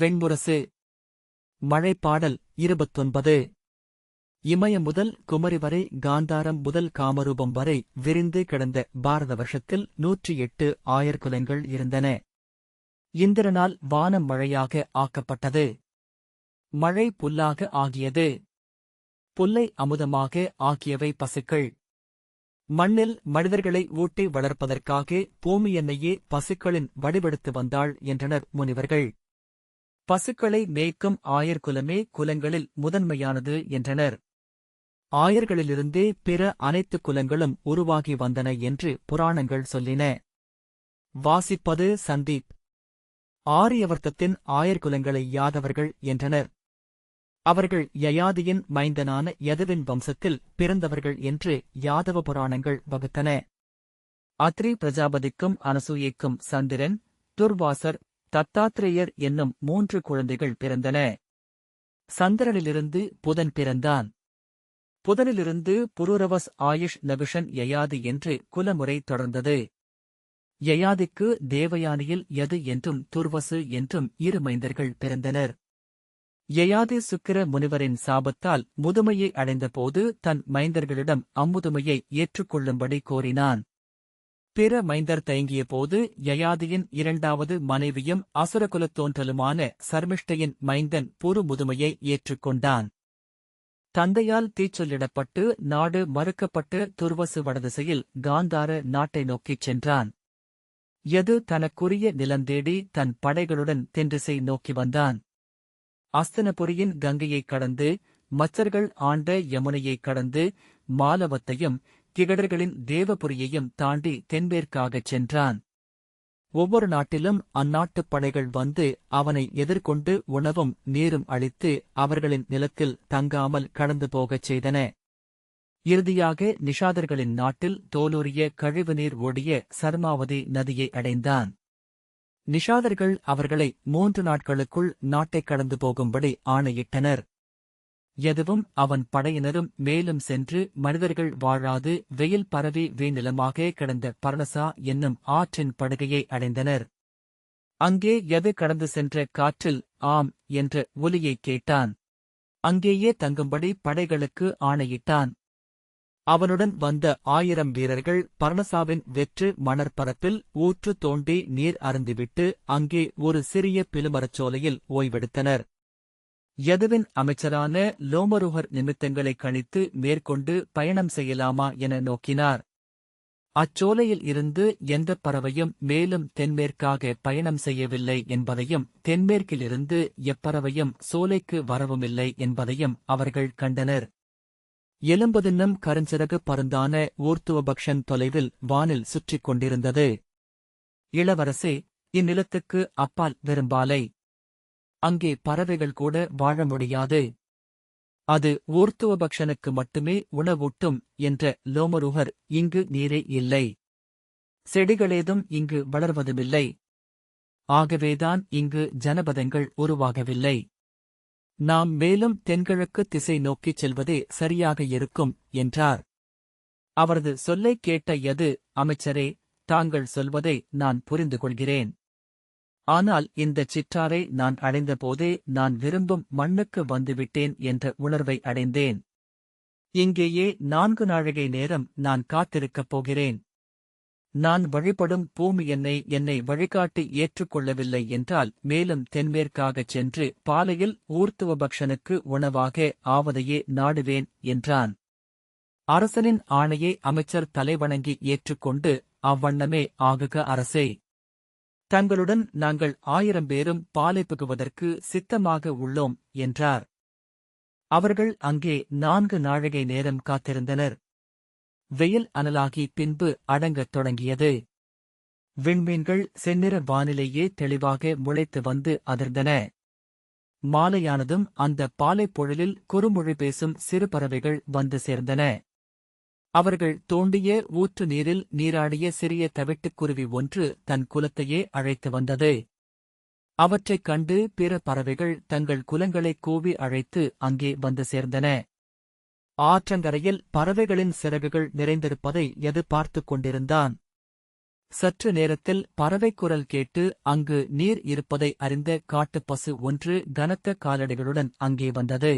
வெண்முரசு. மழைப்பாடல் இருபத்தொன்பது. இமய முதல் குமரி வரை காந்தாரம் முதல் காமரூபம் வரை விரிந்து கிடந்த பாரத வருஷத்தில் நூற்றி எட்டு ஆயர்குலங்கள் இருந்தன. இந்திரனால் வானம் மழையாக ஆக்கப்பட்டது. மழை புல்லாக ஆகியது. புல்லை அமுதமாக ஆக்கியவை பசுக்கள். மண்ணில் மனிதர்களை ஊட்டி வளர்ப்பதற்காக பூமி என்னையே பசுக்களின் வடிவெடுத்து வந்தாள் என்றனர் முனிவர்கள். பசுக்களை மேய்க்கும் ஆயர்குலமே குலங்களில் முதன்மையானது என்றனர். ஆயர்களிலிருந்தே பிற அனைத்து குலங்களும் உருவாகி வந்தன என்று புராணங்கள் சொல்லின. வாசிப்பது சந்தீப். ஆரியவர்த்தத்தின் ஆயர்குலங்களை யாதவர்கள் என்றனர். அவர்கள் யயாதியின் மைந்தனான யதுவின் வம்சத்தில் பிறந்தவர்கள் என்று யாதவ புராணங்கள் வகுத்தன. அத்ரி பிரஜாபதிக்கும் அனசூயைக்கும் சந்திரன் துர்வாசர் தத்தாத்ரேயர் என்னும் மூன்று குழந்தைகள் பிறந்தன. சந்திரனிலிருந்து புதன் பிறந்தான். புதனிலிருந்து புரூரவஸ் ஆயுஷ் நபிஷன் யயாதி என்று குலமுறை தொடர்ந்தது. யயாதிக்கு தேவயானியில் யது என்றும் துர்வசு என்றும் இரு மைந்தர்கள் பிறந்தனர். யயாதி சுக்கிர முனிவரின் சாபத்தால் முதுமையை அடைந்தபோது தன் மைந்தர்களிடம் அம்முதுமையை ஏற்றுக்கொள்ளும்படி கோரினான். பிற மைந்தர் தயங்கியபோது யயாதியின் இரண்டாவது மனைவியும் அசுரகுலத் தோன்றலுமான சர்மிஷ்டையின் மைந்தன் புரு முதுமையை ஏற்றுக்கொண்டான். தந்தையால் தீச்சொல்லிடப்பட்டு நாடு மறுக்கப்பட்டு துர்வசு வடதிசையில் காந்தார நாட்டை நோக்கிச் சென்றான். எது தனக்குரிய நிலந்தேடி தன் படைகளுடன் தென்றிசை நோக்கி வந்தான். அஸ்தனபுரியின் கங்கையைக் கடந்து மச்சர்கள் ஆண்ட யமுனையைக் கடந்து மாலவத்தையும் திகடர்களின் தேவபுரியையும் தாண்டி தென்மேற்காகச் சென்றான். ஒவ்வொரு நாட்டிலும் அந்நாட்டுப் படைகள் வந்து அவனை எதிர்கொண்டு உணவும் நீரும் அளித்து அவர்களின் நிலத்தில் தங்காமல் கடந்து போகச் செய்தன. இறுதியாக நிஷாதர்களின் நாட்டில் தோலூரிய கழிவுநீர் ஓடிய சர்மாவதி நதியை அடைந்தான். நிஷாதர்கள் அவர்களை மூன்று நாட்களுக்குள் நாட்டைக் கடந்து போகும்படி ஆணையிட்டனர். எதுவும் அவன் படையினரும் மேலும் சென்று மனிதர்கள் வாழாது வெயில் பரவி வீநிலமாக கிடந்த பர்ணசா என்னும் ஆற்றின் படுகையை அடைந்தனர். அங்கே எது கடந்து சென்ற காற்றில் ஆம் என்ற ஒலியைக் கேட்டான். அங்கேயே தங்கும்படி படைகளுக்கு ஆணையிட்டான். அவனுடன் வந்த ஆயிரம் வீரர்கள் பர்ணசாவின் வெற்று மணற்பரப்பில் ஊற்று தோண்டி நீர் அருந்திவிட்டு அங்கே ஒரு சிறிய பிலுமரச்சோலையில் ஓய்வெடுத்தனர். யதுவின் அமைச்சரான லோமருகர் நிமித்தங்களை கணித்து மேற்கொண்டு பயணம் செய்யலாமா என நோக்கினார். அச்சோலையில் இருந்து எந்தப் பறவையும் மேலும் தென்மேற்காக பயணம் செய்யவில்லை என்பதையும் தென்மேற்கிலிருந்து எப்பறவையும் சோலைக்கு வரவுமில்லை என்பதையும் அவர்கள் கண்டனர். எலும்பதின்னும் கருஞ்சிறகு பருந்தான ஊர்த்துவபக்ஷன் தொலைவில் வானில் சுற்றிக் கொண்டிருந்தது. இளவரசே இந்நிலத்துக்கு அப்பால் விரும்பாலை அங்கே பறவைகள் கூட வாழ முடியாது. அது ஊர்த்துவபக்ஷனுக்கு மட்டுமே உணவூட்டும் என்ற லோமருகர் இங்கு நீரே இல்லை. செடிகளேதும் இங்கு வளர்வதுமில்லை. ஆகவேதான் இங்கு ஜனபதங்கள் உருவாகவில்லை. நாம் மேலும் தென்கிழக்கு திசை நோக்கிச் செல்வதே சரியாக இருக்கும் என்றார். அவரது சொல்லைக் கேட்ட எது அமைச்சரே தாங்கள் சொல்வதை நான் புரிந்து கொள்கிறேன் ஆனால் இந்த சிற்றாரை நான் அடைந்தபோதே நான் விரும்பும் மண்ணுக்கு வந்துவிட்டேன் என்ற உணர்வை அடைந்தேன். இங்கேயே நான்கு நாழிகை நேரம் நான் காத்திருக்கப் போகிறேன். நான் வழிபடும் பூமி என்னை என்னை வழிகாட்டி ஏற்றுக்கொள்ளவில்லை என்றால் மேலும் தென்மேற்காகச் சென்று பாலையில் ஊர்த்துவபக்ஷனுக்கு உணவாக ஆவதையே நாடுவேன் என்றான். அரசனின் ஆணையை அமைச்சர் தலைவணங்கி ஏற்றுக்கொண்டு அவ்வண்ணமே ஆகுக அரசே! தங்களுடன் நாங்கள் ஆயிரம் பேரும் பாலை புகுவதற்கு சித்தமாக உள்ளோம் என்றார். அவர்கள் அங்கே நான்கு நாழிகை நேரம் காத்திருந்தனர். வெயில் அனலாகி பின்பு அடங்கத் தொடங்கியது. விண்மீன்கள் செந்நிற வானிலேயே தெளிவாக முளைத்து வந்து அதிர்ந்தன. மாலையானதும் அந்த பாலைப் பொழிலில் குறுமொழி பேசும் சிறு பறவைகள் வந்து சேர்ந்தன. அவர்கள் தோண்டிய ஊற்று நீரில் நீராடிய சிறிய தவிட்டுக்குருவி ஒன்று தன் குலத்தையே அழைத்து வந்தது. அவற்றைக் கண்டு பிற பறவைகள் தங்கள் குலங்களைக் கூவி அழைத்து அங்கே வந்து சேர்ந்தன. ஆற்றங்கரையில் பறவைகளின் சிறகுகள் நிறைந்திருப்பதை எது பார்த்துக் கொண்டிருந்தான்? சற்று நேரத்தில் பறவை குரல் கேட்டு அங்கு நீர் இருப்பதை அறிந்த காட்டுப்பசு ஒன்று கனத்த காலடிகளுடன் அங்கே வந்தது.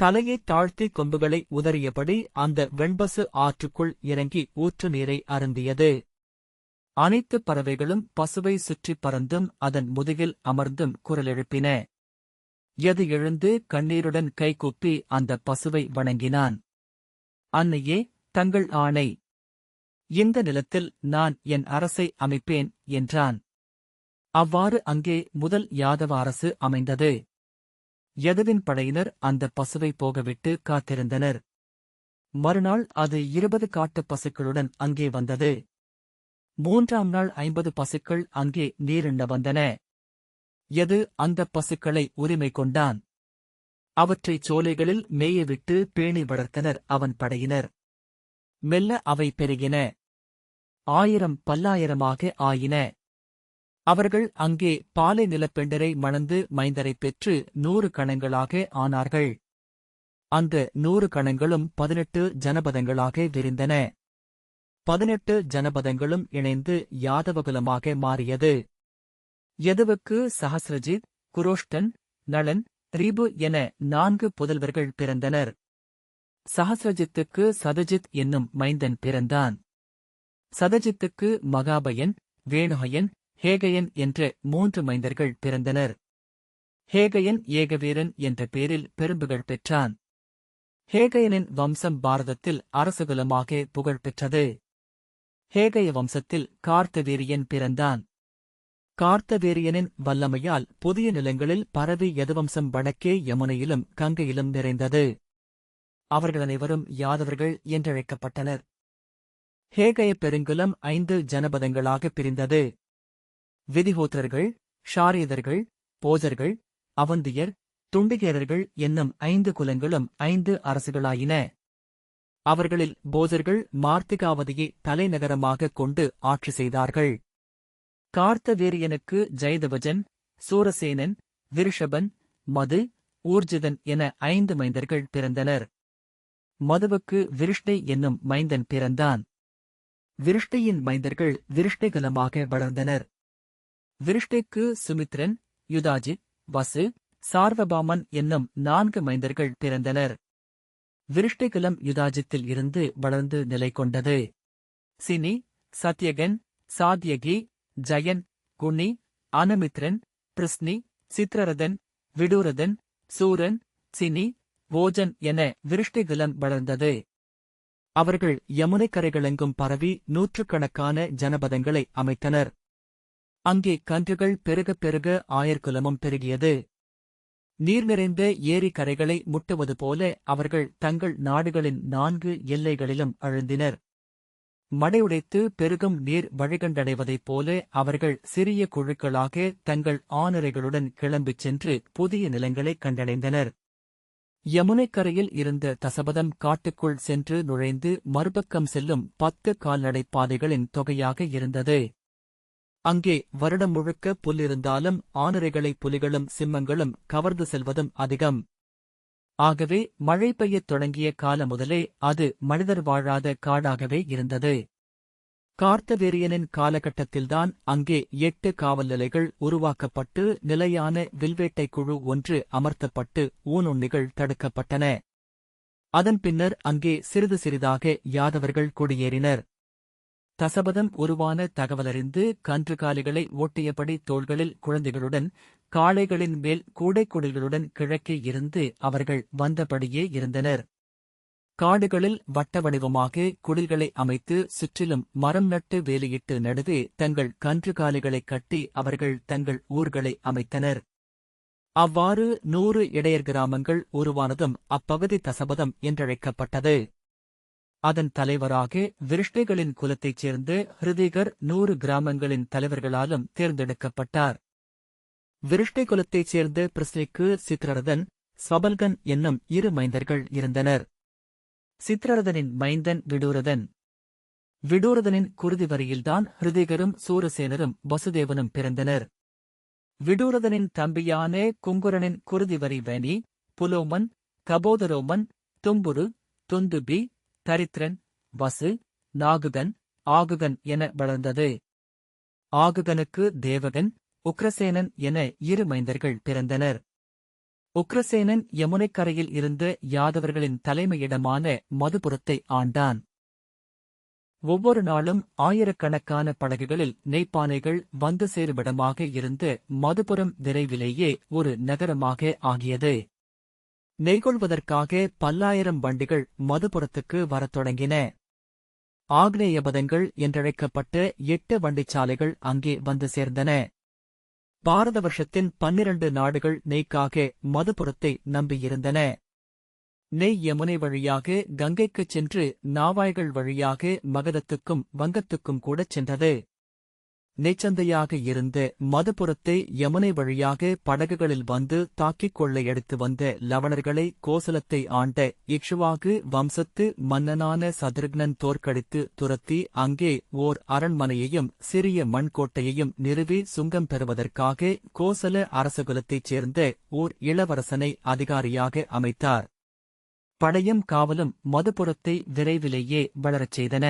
தலையை தாழ்த்தி கொம்புகளை உதறியபடி அந்த வெண்பசு ஆற்றுக்குள் இறங்கி ஊற்று நீரை அருந்தியது. அனைத்து பறவைகளும் பசுவை சுற்றிப் பறந்தும் அதன் முதுகில் அமர்ந்தும் குரலெழுப்பின. எது எழுந்து கண்ணீருடன் கைகூப்பி அந்த பசுவை வணங்கினான். அன்னையே தங்கள் ஆணை. இந்த நிலத்தில் நான் என் அரசை அமைப்பேன் என்றான். அவ்வாறு அங்கே முதல் யாதவ அரசு அமைந்தது. யதுவின் படையினர் அந்த பசுவை போகவிட்டு காத்திருந்தனர். மறுநாள் அது இருபது காட்டுப் பசுக்களுடன் அங்கே வந்தது. மூன்றாம் நாள் ஐம்பது பசுக்கள் அங்கே நீரிண்ண வந்தன. எது அந்தப் பசுக்களை உரிமை கொண்டான். அவற்றைச் சோலைகளில் மேயவிட்டு பேணி வளர்த்தனர் அவன் படையினர். மெல்ல அவை பெருகின. ஆயிரம் பல்லாயிரமாக ஆயின. அவர்கள் அங்கே பாலை நிலப்பெண்டரை மணந்து மைந்தரைப் பெற்று நூறு கணங்களாக ஆனார்கள். அந்த நூறு கணங்களும் பதினெட்டு ஜனபதங்களாக விரிந்தன. பதினெட்டு ஜனபதங்களும் இணைந்து யாதவகுலமாக மாறியது. யதுவுக்கு சஹஸ்ரஜித் குரோஷ்டன் நளன் ரிபு என நான்கு புதல்வர்கள் பிறந்தனர். சஹஸ்ரஜித்துக்கு சதஜித் என்னும் மைந்தன் பிறந்தான். சதஜித்துக்கு மகாபயன் வேணுகயன் ஹேகயன் என்ற மூன்று மைந்தர்கள் பிறந்தனர். ஹேகயன் ஏகவீரன் என்ற பேரில் பெரும்புகள் பெற்றான். ஹேகயனின் வம்சம் பாரதத்தில் அரசகுலமாக புகழ் பெற்றது. ஹேகய வம்சத்தில் கார்த்தவீரியன் பிறந்தான். கார்த்தவேரியனின் வல்லமையால் புதிய நிலங்களில் பரவி யதுவம்சம் வடக்கே யமுனையிலும் கங்கையிலும் நிறைந்தது. அவர்கள் அனைவரும் யாதவர்கள் என்றழைக்கப்பட்டனர். ஹேகய பெருங்குலம் ஐந்து ஜனபதங்களாக பிரிந்தது. விதிஹோத்திரர்கள் ஷாரியதர்கள் போஜர்கள் அவந்தியர் துண்டிகேரர்கள் என்னும் ஐந்து குலங்களும் ஐந்து அரசுகளாயின. அவர்களில் போஜர்கள் மார்த்திகாவதியை தலைநகரமாகக் கொண்டு ஆட்சி செய்தார்கள். கார்த்தவீரியனுக்கு ஜெயதவஜன் சூரசேனன் விருஷபன் மது ஊர்ஜிதன் என ஐந்து மைந்தர்கள் பிறந்தனர். மதுவுக்கு விருஷ்டை என்னும் மைந்தன் பிறந்தான். விருஷ்டையின் மைந்தர்கள் விருஷ்டைகலமாக வளர்ந்தனர். விருஷ்டிக்கு சுமித்ரன் யுதாஜித் வசு சார்வபாமன் என்னும் நான்கு மைந்தர்கள் பிறந்தனர். விருஷ்டிகுலம் யுதாஜித்தில் இருந்து வளர்ந்து நிலை கொண்டது. சினி சத்யகன் சாத்யகி ஜயன் குனி அனமித்ரன் பிரிஸ்னி சித்ரரதன் விடூரதன் சூரன் சினி ஓஜன் என விருஷ்டிகுலம் வளர்ந்தது. அவர்கள் யமுனைக்கரைகளெங்கும் பரவி நூற்றுக்கணக்கான ஜனபதங்களை அமைத்தனர். அங்கே கன்றுகள் பெருகப் பெருக ஆயர்குலமும் பெருகியது. நீர் நிறைந்த ஏரி கரைகளை முட்டுவது போல அவர்கள் தங்கள் நாடுகளின் நான்கு எல்லைகளிலும் அழுந்தினர். மடையுடைத்து பெருகும் நீர் வழிகண்டடைவதைப் போல அவர்கள் சிறிய குழுக்களாக தங்கள் ஆனரைகளுடன் கிளம்பிச் சென்று புதிய நிலங்களைக் கண்டடைந்தனர். யமுனைக்கரையில் இருந்த தசபதம் காட்டுக்குள் சென்று நுழைந்து மறுபக்கம் செல்லும் பத்து கால்நடைப் பாதைகளின் தொகையாக இருந்தது. அங்கே வருடம் முழுக்க புல்லிருந்தாலும் ஆனரைகளை புலிகளும் சிம்மங்களும் கவர்ந்து செல்வதும் அதிகம். ஆகவே மழை பெய்யத் தொடங்கிய கால முதலே அது மனிதர் வாழாத காடாகவே இருந்தது. கார்த்தவேரியனின் காலகட்டத்தில்தான் அங்கே எட்டு காவல் நிலைகள் உருவாக்கப்பட்டு நிலையான வில்வேட்டை குழு ஒன்று அமர்த்தப்பட்டு ஊனுண்ணிகள் தடுக்கப்பட்டன. அதன் பின்னர் அங்கே சிறிது சிறிதாக யாதவர்கள் குடியேறினர். தசபதம் உருவான தகவலறிந்து கன்றுகாலிகளை ஓட்டியபடி தோள்களில் குழந்தைகளுடன் காளைகளின் மேல் கூடைக்குடில்களுடன் கிழக்கே இருந்து அவர்கள் வந்தபடியே இருந்தனர். காடுகளில் வட்ட வடிவமாக குடில்களை அமைத்து சுற்றிலும் மரம் நட்டு வேலையிட்டு நடுவே தங்கள் கன்றுகாலிகளைக் கட்டி அவர்கள் தங்கள் ஊர்களை அமைத்தனர். அவ்வாறு நூறு இடையர் கிராமங்கள் உருவானதும் அப்பகுதி தசபதம் என்றழைக்கப்பட்டது. அதன் தலைவராக விருஷ்டைகளின் குலத்தைச் சேர்ந்த ஹிருதிகர் நூறு கிராமங்களின் தலைவர்களாலும் தேர்ந்தெடுக்கப்பட்டார். விருஷ்டை குலத்தைச் சேர்ந்த பிரிஸ்லிக்கு சித்ரரதன் ஸ்வபல்கன் என்னும் இரு மைந்தர்கள் இருந்தனர். சித்ரரதனின் மைந்தன் விடூரதன். விடூரதனின் குருதி வரியில்தான் ஹிருதிகரும் சூரசேனரும் வசுதேவனும் பிறந்தனர். விடூரதனின் தம்பியான குங்குரனின் குருதி வரி வேணி புலோமன் கபோதரோமன் தும்புரு துந்துபி தரித்திரன் வசு நாகுகன் ஆகுகன் என வளர்ந்தது. ஆகுகனுக்கு தேவகன் உக்ரசேனன் என இரு மைந்தர்கள் பிறந்தனர். உக்ரசேனன் யமுனைக்கரையில் இருந்த யாதவர்களின் தலைமையிடமான மதுபுரத்தை ஆண்டான். ஒவ்வொரு நாளும் ஆயிரக்கணக்கான படகுகளில் நெய்ப்பானைகள் வந்து சேருமிடமாக இருந்து மதுபுரம் விரைவிலேயே ஒரு நகரமாக ஆகியது. நெய்கொள்வதற்காக பல்லாயிரம் வண்டிகள் மதுபுரத்துக்கு வரத் தொடங்கின. ஆக்னேயபதங்கள் என்றழைக்கப்பட்ட எட்டு வண்டிச்சாலைகள் அங்கே வந்து சேர்ந்தன. பாரத வருஷத்தின் பன்னிரண்டு நாடுகள் நெய்க்காக மதுபுரத்தை நம்பியிருந்தன. நெய் யமுனை வழியாக கங்கைக்குச் சென்று நாவாய்கள் வழியாக மகதத்துக்கும் வங்கத்துக்கும் கூடச் சென்றது. நெச்சந்தையாக இருந்த மதுபுரத்தை யமுனை வழியாக படகுகளில் வந்து தாக்கிக் கொள்ள எடுத்து வந்த லவணர்களை கோசலத்தை ஆண்ட இக்ஷுவாகு வம்சத்து மன்னனான சதுருக்னன் தோற்கடித்து துரத்தி அங்கே ஓர் அரண்மனையையும் சிறிய மண்கோட்டையையும் நிறுவி சுங்கம் பெறுவதற்காக கோசல அரசகுலத்தைச் சேர்ந்த ஓர் இளவரசனை அதிகாரியாக அமைத்தார். படையும் காவலும் மதுபுரத்தை விரைவிலேயே வளரச் செய்தன.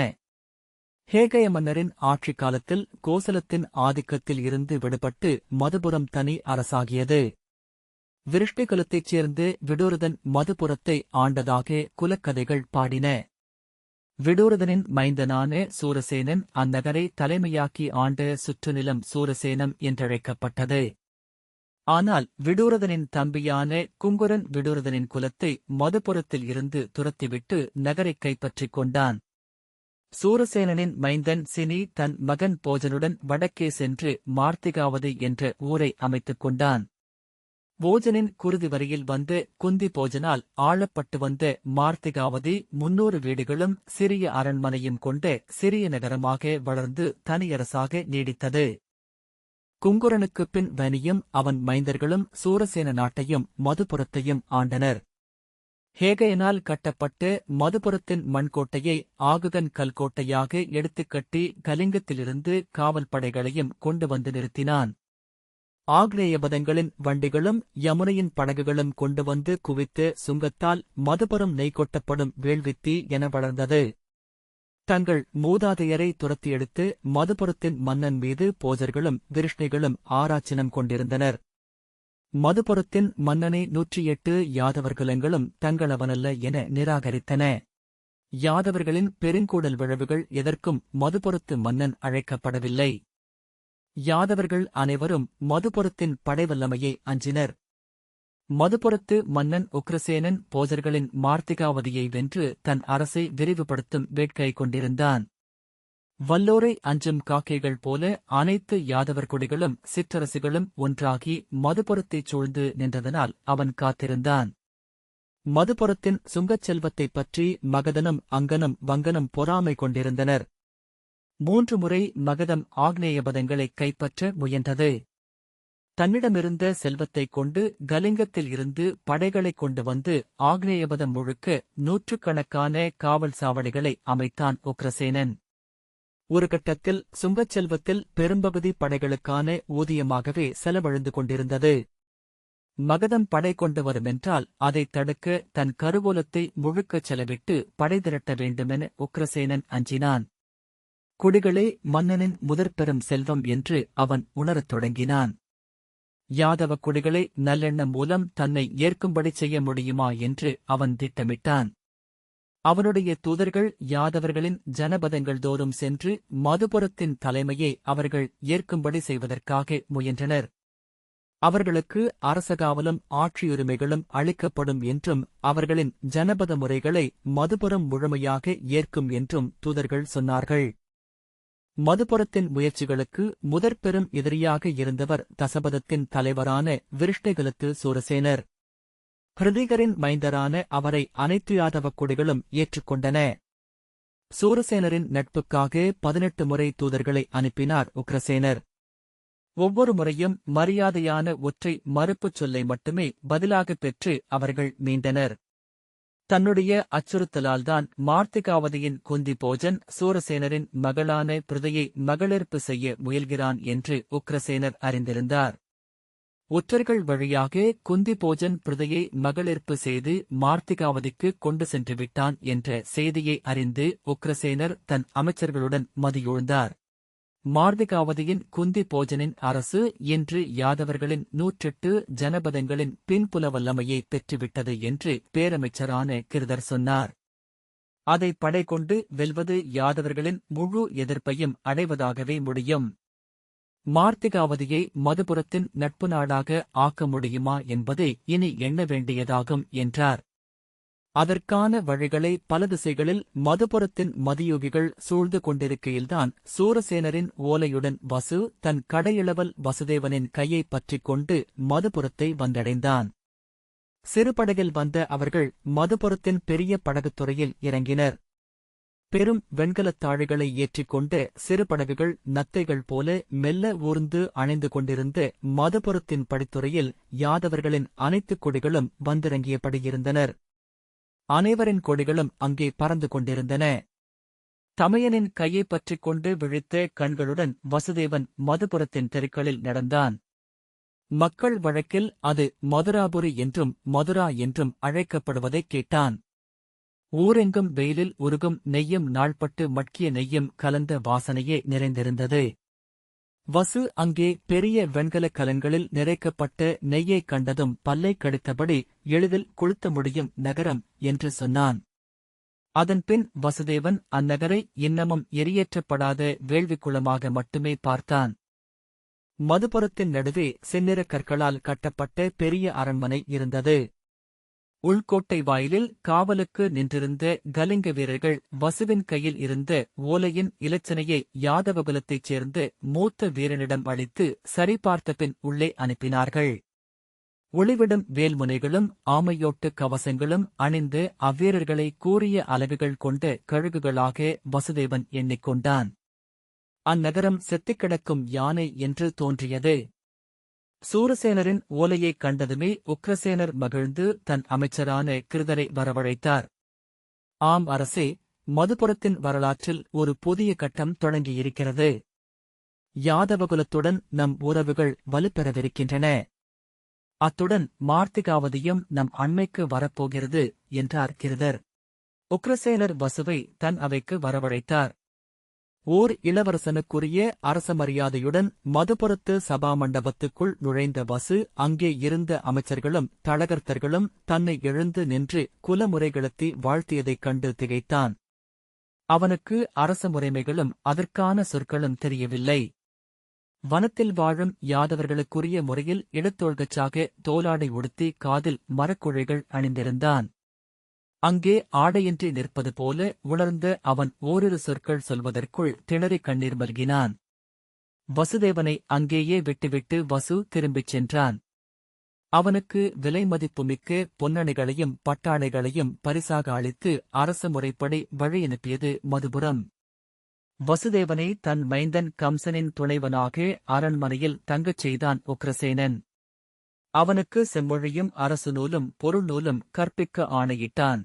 ஹேகய மன்னரின் ஆட்சிக் காலத்தில் கோசலத்தின் ஆதிக்கத்தில் இருந்து விடுபட்டு மதுபுரம் தனி அரசாகியது. விருஷ்டிகுலத்தைச் சேர்ந்து விடூரதன் மதுபுரத்தை ஆண்டதாக குலக்கதைகள் பாடின. விடூரதனின் மைந்தனான சூரசேனன் அந்நகரை தலைமையாக்கி ஆண்ட சுற்றுநிலம் சூரசேனம் என்றழைக்கப்பட்டது. ஆனால் விடூரதனின் தம்பியான குங்குரன் விடூரதனின் குலத்தை மதுபுரத்தில் இருந்து துரத்திவிட்டு நகரைக் கைப்பற்றிக் கொண்டான். சூரசேனனின் மைந்தன் சினி தன் மகன் போஜனுடன் வடக்கே சென்று மார்த்திகாவதி என்ற ஊரை அமைத்துக் கொண்டான். போஜனின் குருதி வரியில் வந்து குந்தி போஜனால் ஆளப்பட்டு வந்த மார்த்திகாவதி முன்னூறு வீடுகளும் சிறிய அரண்மனையும் கொண்ட சிறிய நகரமாக வளர்ந்து தனியரசாக நீடித்தது. குங்குரனுக்குப் பின் வனியும் அவன் மைந்தர்களும் சூரசேன நாட்டையும் மதுபுரத்தையும் ஆண்டனர். ஹேகையனால் கட்டப்பட்டு மதுபுரத்தின் மண்கோட்டையை ஆகுதன் கல்கோட்டையாக எடுத்துக் கட்டி கலிங்கத்திலிருந்து காவல் படைகளையும் கொண்டு வந்து நிறுத்தினான். ஆக்ரேயபதங்களின் வண்டிகளும் யமுனையின் படகுகளும் கொண்டு வந்து குவித்து சுங்கத்தால் மதுபுரம் நெய்கொட்டப்படும் வேள்வித்தி என வளர்ந்தது. தங்கள் மூதாதையரை துரத்தியெடுத்து மதுபுரத்தின் மன்னன் மீது போஜர்களும் திருஷ்ணிகளும் ஆராய்ச்சினம் கொண்டிருந்தனர். மதுபுரத்தின் மன்னனை நூற்றி எட்டு யாதவர்குலங்களும் தங்களவனல்ல என நிராகரித்தன. யாதவர்களின் பெருங்கூடல் விழவுகள் எதற்கும் மதுபுரத்து மன்னன் அழைக்கப்படவில்லை. யாதவர்கள் அனைவரும் மதுபுரத்தின் படைவல்லமையை அஞ்சினர். மதுபுரத்து மன்னன் உக்ரசேனன் போஜர்களின் மார்த்திகாவதியை வென்று தன் அரசை விரிவுபடுத்தும் வேட்கை கொண்டிருந்தான். வல்லோரை அஞ்சும் காக்கைகள் போல அனைத்து யாதவர் குடிகளும் சிற்றரசுகளும் ஒன்றாகி மதுபுரத்தைச் சூழ்ந்து நின்றதனால் அவன் காத்திருந்தான். மதுபுரத்தின் சுங்கச் செல்வத்தைப் பற்றி மகதனும் அங்கனும் வங்கனும் பொறாமை கொண்டிருந்தனர். மூன்று முறை மகதம் ஆக்னேயபதங்களை கைப்பற்ற முயன்றது. தன்னிடமிருந்த செல்வத்தைக் கொண்டு கலிங்கத்தில் இருந்து படைகளைக் கொண்டு வந்து ஆக்னேயபதம் முழுக்க நூற்றுக்கணக்கான காவல் சாவடிகளை அமைத்தான் உக்ரசேனன். ஒரு கட்டத்தில் சுங்கச் செல்வத்தில் பெரும்பகுதி படைகளுக்கான ஊதியமாகவே செலவழிந்து கொண்டிருந்தது. மகதம் படை கொண்டு வருமென்றால் அதைத் தடுக்க தன் கருவூலத்தை முழுக்கச் செலவிட்டு படை திரட்ட வேண்டுமென உக்ரசேனன் அஞ்சினான். குடிகளே மன்னனின் முதற்பெரும் செல்வம் என்று அவன் உணரத் தொடங்கினான். யாதவ குடிகளை நல்லெண்ணம் மூலம் தன்னை ஏற்கும்படி செய்ய முடியுமா என்று அவன் திட்டமிட்டான். அவனுடைய தூதர்கள் யாதவர்களின் ஜனபதங்கள் தோறும் சென்று மதுபுரத்தின் தலைமையை அவர்கள் ஏற்கும்படி செய்வதற்காக முயன்றனர். அவர்களுக்கு அரசகாவலும் ஆட்சியுரிமைகளும் அளிக்கப்படும் என்றும் அவர்களின் ஜனபத முறைகளை மதுபுரம் முழுமையாக ஏற்கும் என்றும் தூதர்கள் சொன்னார்கள். மதுபுரத்தின் முயற்சிகளுக்கு முதற்பெரும் எதிரியாக இருந்தவர் தசபதத்தின் தலைவரான விருஷ்ணிகுலத்து சூரசேனர். ஹிருதிகரின் மைந்தரான அவரை அனைத்து யாதவக் குடிகளும் ஏற்றுக்கொண்டன. சூரசேனரின் நட்புக்காக பதினெட்டு முறை தூதர்களை அனுப்பினார் உக்ரசேனர். ஒவ்வொரு முறையும் மரியாதையான ஒற்றை மறுப்புச் சொல்லை மட்டுமே பதிலாகப் பெற்று அவர்கள் மீண்டனர். தன்னுடைய அச்சுறுத்தலால்தான் மார்த்திகாவதியின் குந்தி போஜன் சூரசேனரின் மகளான பிரதையை மகளிர்ப்பு செய்ய முயல்கிறான் என்று உக்ரசேனர் அறிந்திருந்தார். ஒற்றர்கள் வழியாக குந்தி போஜன் பிரதையை மகளிர்ப்பு செய்து மார்த்திகாவதிக்கு கொண்டு சென்று விட்டான் என்ற செய்தியை அறிந்து உக்ரசேனர் தன் அமைச்சர்களுடன் மதியுழ்ந்தார். மார்திகாவதியின் குந்தி போஜனின் அரசு இன்று யாதவர்களின் நூற்றெட்டு ஜனபதங்களின் பின்புல வல்லமையை பெற்றுவிட்டது என்று பேரமைச்சரான கிருதர் சொன்னார். அதை படை கொண்டு வெல்வது யாதவர்களின் முழு எதிர்ப்பையும் அடைவதாகவே முடியும். மார்த்திகாவதியை மதுபுரத்தின் நட்பு நாடாக ஆக்க முடியுமா என்பதை இனி எண்ண வேண்டியதாகும் என்றார். அதற்கான வழிகளை பல திசைகளில் மதுபுரத்தின் மதியோகிகள் சூழ்ந்து கொண்டிருக்கையில்தான் சூரசேனரின் ஓலையுடன் வசு தன் கடையிளவல் வசுதேவனின் கையைப் பற்றிக் கொண்டு மதுபுரத்தை வந்தடைந்தான். சிறுபடகில் வந்த அவர்கள் மதுபுரத்தின் பெரிய படகுத்துறையில் இறங்கினர். பெரும் வெண்கலத் தாழைகளை ஏற்றிக்கொண்ட சிறு படகுகள் நத்தைகள் போல மெல்ல ஊர்ந்து அணைந்து கொண்டிருந்த மதபுரத்தின் படித்துறையில் யாதவர்களின் அனைத்துக் கொடிகளும் வந்திறங்கியபடியிருந்தனர் அனைவரின் கொடிகளும் அங்கே பறந்து கொண்டிருந்தன. தமையனின் கையைப் பற்றிக் கொண்டு விழித்த கண்களுடன் வசுதேவன் மதுபுரத்தின் தெருக்களில் நடந்தான். மக்கள் வழக்கில் அது மதுராபுரி என்றும் மதுரா என்றும் அழைக்கப்படுவதைக் கேட்டான். ஊரெங்கும் வெயிலில் உருகும் நெய்யும் நாள்பட்டு மட்கிய நெய்யும் கலந்த வாசனையே நிறைந்திருந்தது. வசு அங்கே பெரிய வெண்கலக் கலன்களில் நிறைக்கப்பட்ட நெய்யைக் கண்டதும் பல்லைக் கடித்தபடி எளிதில் கொளுத்த முடியும் நகரம் என்று சொன்னான். அதன்பின் வசுதேவன் அந்நகரை இன்னமும் எரியேற்றப்படாத வேள்விக்குளமாக மட்டுமே பார்த்தான். மதுபுரத்தின் நடுவே செந்நிற கற்களால் கட்டப்பட்ட பெரிய அரண்மனை இருந்தது. உள்கோட்டை வாயிலில் காவலுக்கு நின்றிருந்த கலிங்க வீரர்கள் வசுவின் கையில் இருந்த ஓலையின் இலச்சனையை யாதவகுலத்தைச் சேர்ந்த மூத்த வீரனிடம் அளித்து சரிபார்த்த பின் உள்ளே அனுப்பினார்கள். ஒளிவிடும் வேல்முனைகளும் ஆமையோட்டு கவசங்களும் அணிந்து அவ்வீரர்களை கூறிய அலகுகள் கொண்ட கழுகுகளாக வசுதேவன் எண்ணிக்கொண்டான். அந்நகரம் செத்திக்கிடக்கும் யானை என்று தோன்றியது. சூரசேனரின் ஓலையைக் கண்டதுமே உக்ரசேனர் மகிழ்ந்து தன் அமைச்சரான கிருதரை வரவழைத்தார். ஆம் அரசே மதுபுரத்தின் வரலாற்றில் ஒரு புதிய கட்டம் தொடங்கியிருக்கிறது. யாதவகுலத்துடன் நம் உறவுகள் வலுப்பெறவிருக்கின்றன. அத்துடன் மார்த்திகாவதியும் நம் அண்மைக்கு வரப்போகிறது என்றார் கிருதர். உக்ரசேனர் வசுவை தன் அவைக்கு வரவழைத்தார். ஓர் இளவரசனுக்குரிய அரச மரியாதையுடன் மதுபுரத்து சபா மண்டபத்துக்குள் நுழைந்த வசு அங்கே இருந்த அமைச்சர்களும் தளகர்த்தர்களும் தன்னை எழுந்து நின்று குலமுறைகளத்தி வாழ்த்தியதைக் கண்டு திகைத்தான். அவனுக்கு அரச முறைமைகளும் அதற்கான சொற்களும் தெரியவில்லை. வனத்தில் வாழும் யாதவர்களுக்குரிய முறையில் இடத்தோழ்கச்சாக தோலாடை உடுத்தி காதில் மரக்குழைகள் அணிந்திருந்தான். அங்கே ஆடையின்றி நிற்பது போல உணர்ந்த அவன் ஓரிரு சொற்கள் சொல்வதற்குள் திணறிக் கண்ணீர் மல்கினான் வசுதேவனை அங்கேயே விட்டுவிட்டு வசு திரும்பிச் சென்றான். அவனுக்கு விலை மதிப்புமிக்க பொன்னணிகளையும் பட்டாடைகளையும் பரிசாக அளித்து அரச முறைப்படி வழியனுப்பியது மதுபுரம். வசுதேவனை தன் மைந்தன் கம்சனின் துணைவனாக அரண்மனையில் தங்கச் செய்தான் உக்ரசேனன். அவனுக்கு செம்மொழியும் அரசு நூலும் பொருள் நூலும் கற்பிக்க ஆணையிட்டான்.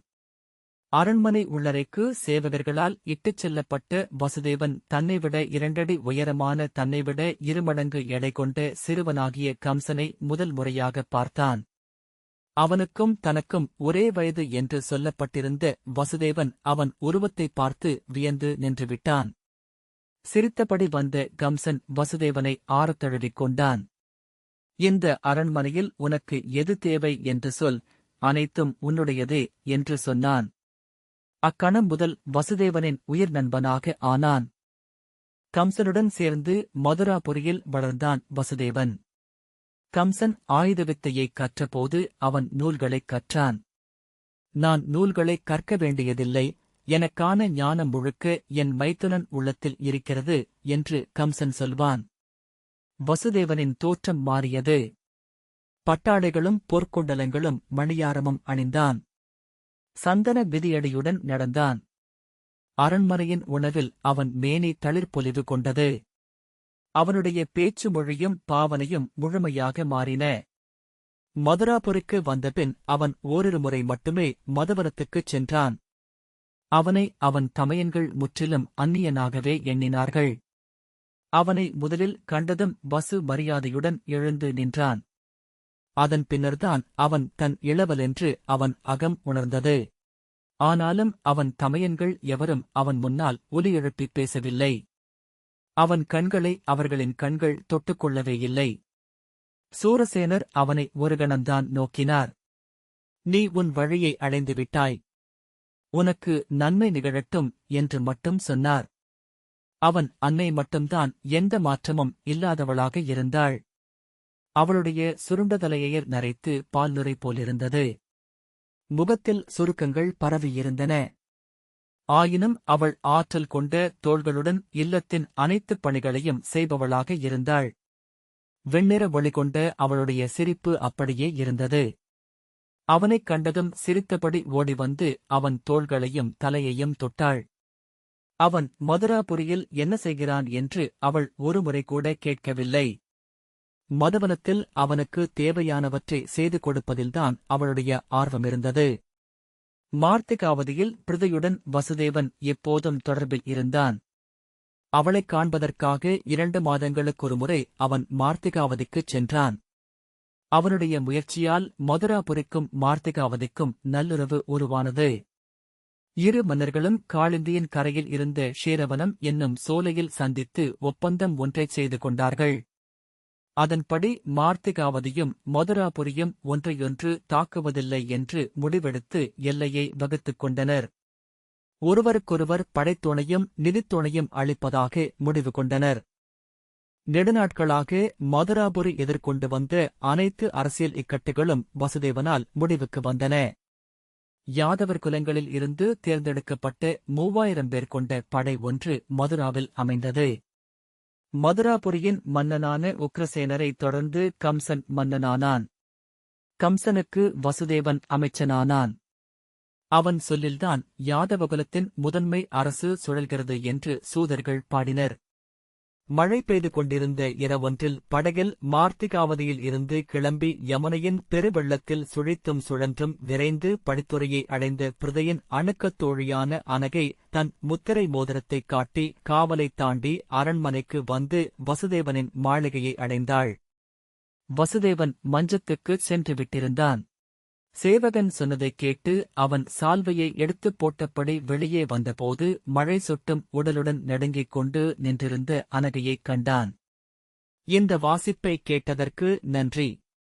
அரண்மனை உள்ளறைக்கு சேவகர்களால் இட்டுச் செல்லப்பட்ட வசுதேவன் தன்னைவிட இரண்டடி உயரமான தன்னைவிட இருமடங்கு எடை கொண்ட சிறுவனாகிய கம்சனை முதல் முறையாக பார்த்தான். அவனுக்கும் தனக்கும் ஒரே வயது என்று சொல்லப்பட்டிருந்த வசுதேவன் அவன் உருவத்தைப் பார்த்து வியந்து நின்றுவிட்டான். சிரித்தபடி வந்த கம்சன் வசுதேவனை ஆறத்தழுவிக் கொண்டான். இந்த அரண்மனையில் உனக்கு எது தேவை என்று சொல் அனைத்தும் உன்னுடையதே என்று சொன்னான். அக்கணம் முதல் வசுதேவனின் உயிர் நண்பனாக ஆனான். கம்சனுடன் சேர்ந்து மதுராபுரியில் வளர்ந்தான் வசுதேவன். கம்சன் ஆயுத வித்தையைக் கற்றபோது அவன் நூல்களைக் கற்றான். நான் நூல்களைக் கற்க வேண்டியதில்லை எனக்கான ஞானம் முழுக்க என் மைத்துனன் உள்ளத்தில் இருக்கிறது என்று கம்சன் சொல்வான். வசுதேவனின் தோற்றம் மாறியது. பட்டாடைகளும் பொற்கொண்டலங்களும் மணியாரமும் அணிந்தான். சந்தன விதியடியுடன் நடந்தான். அரண்மனையின் உணவில் அவன் மேனி தளிர்பொலிவு கொண்டது. அவனுடைய பேச்சு மொழியும் பாவனையும் முழுமையாக மாறின. மதுராபுரிக்கு வந்தபின் அவன் ஓரிரு முறை மட்டுமே மதுவரத்துக்குச் சென்றான். அவனை அவன் தமையன்கள் முற்றிலும் அந்நியனாகவே எண்ணினார்கள். அவனை முதலில் கண்டதும் பசு மரியாதையுடன் எழுந்து நின்றான். அதன் பின்னர்தான் அவன் தன் இளவலென்று அவன் அகம் உணர்ந்தது. ஆனாலும் அவன் தமையன்கள் எவரும் அவன் முன்னால் ஒலி எழுப்பிப் பேசவில்லை. அவன் கண்களை அவர்களின் கண்கள் தொட்டுக்கொள்ளவே இல்லை. சூரசேனர் அவனை ஒரு கணம்தான் நோக்கினார். நீ உன் வழியை அடைந்து விட்டாய். உனக்கு நன்மை நிகழட்டும் என்று மட்டும் சொன்னார். அவன் அன்னை மட்டும்தான் எந்த மாற்றமும் இல்லாதவளாக இருந்தாள். அவளுடைய சுருண்டதலையை நரைத்து பால் நுரை போலிருந்தது. முகத்தில் சுருக்கங்கள் பரவியிருந்தன. ஆயினும் அவள் ஆற்றல் கொண்ட தோள்களுடன் இல்லத்தின் அனைத்துப் பணிகளையும் செய்பவளாக இருந்தாள். வெண்ணிற ஒளி கொண்ட அவளுடைய சிரிப்பு அப்படியே இருந்தது. அவனைக் கண்டதும் சிரித்தபடி ஓடி வந்து அவன் தோள்களையும் தலையையும் தொட்டாள். அவன் மதுராபுரியில் என்ன செய்கிறான்? என்று அவள் ஒருமுறை கூட கேட்கவில்லை. மதுவனத்தில் அவனுக்கு தேவையானவற்றை செய்து கொடுப்பதில்தான் அவளுடைய ஆர்வமிருந்தது மார்த்திகாவதியில் பிருதையுடன் வசுதேவன் எப்போதும் தொடர்பில் இருந்தான். அவளைக் காண்பதற்காக இரண்டு மாதங்களுக்கொருமுறை அவன் மார்த்திகாவதிக்குச் சென்றான். அவனுடைய முயற்சியால் மதுராபுரிக்கும் மார்த்திகாவதிக்கும் நல்லுறவு உருவானது. இரு மன்னர்களும் காளிந்தியின் கரையில் இருந்த ஷேரவனம் என்னும் சோலையில் சந்தித்து ஒப்பந்தம் ஒன்றைச் செய்து கொண்டார்கள். அதன்படி மார்த்திகாவதியும் மதுராபுரியும் ஒன்றையொன்று தாக்குவதில்லை என்று முடிவெடுத்து எல்லையை வகுத்துக் கொண்டனர். ஒருவருக்கொருவர் படைத்துணையும் நிதித்துணையும் அளிப்பதாக முடிவு கொண்டனர். நெடுநாட்களாக மதுராபுரி எதிர்கொண்டு வந்த அனைத்து அரசியல் இக்கட்டுகளும் வசுதேவனால் முடிவுக்கு வந்தன. யாதவர் குலங்களில் இருந்து தேர்ந்தெடுக்கப்பட்ட மூவாயிரம் பேர் கொண்ட படை ஒன்று மதுராவில் அமைந்தது. மதுராபுரியின் மன்னனான உக்ரசேனரை தொடர்ந்து கம்சன் மன்னனானான். கம்சனுக்கு வசுதேவன் அமைச்சனானான். அவன் சொல்லில்தான் யாதவகுலத்தின் முதன்மை அரசு சுழல்கிறது என்று சூதர்கள் பாடினர். மழை பெய்து கொண்டிருந்த இரவொன்றில் படகில் மார்த்திகாவதியில் இருந்து கிளம்பி யமுனையின் பெருவெள்ளத்தில் சுழித்தும் சுழன்றும் விரைந்து படித்துறையை அடைந்த பிரதையின் அணுக்கத் தோழியான அனகை தன் முத்திரை மோதிரத்தைக் காட்டி காவலைத் தாண்டி அரண்மனைக்கு வந்து வசுதேவனின் மாளிகையை அடைந்தாள். வசுதேவன் மஞ்சத்துக்குச் சென்று விட்டிருந்தான். சேவகன் சொன்னதைக் கேட்டு அவன் சால்வையை எடுத்துப் போட்டபடி வெளியே வந்தபோது மழை சொட்டும் உடலுடன் நடுங்கிக் கொண்டு நின்றிருந்த அனகையைக் கண்டான். இந்த வாசிப்பைக் கேட்டதற்கு நன்றி.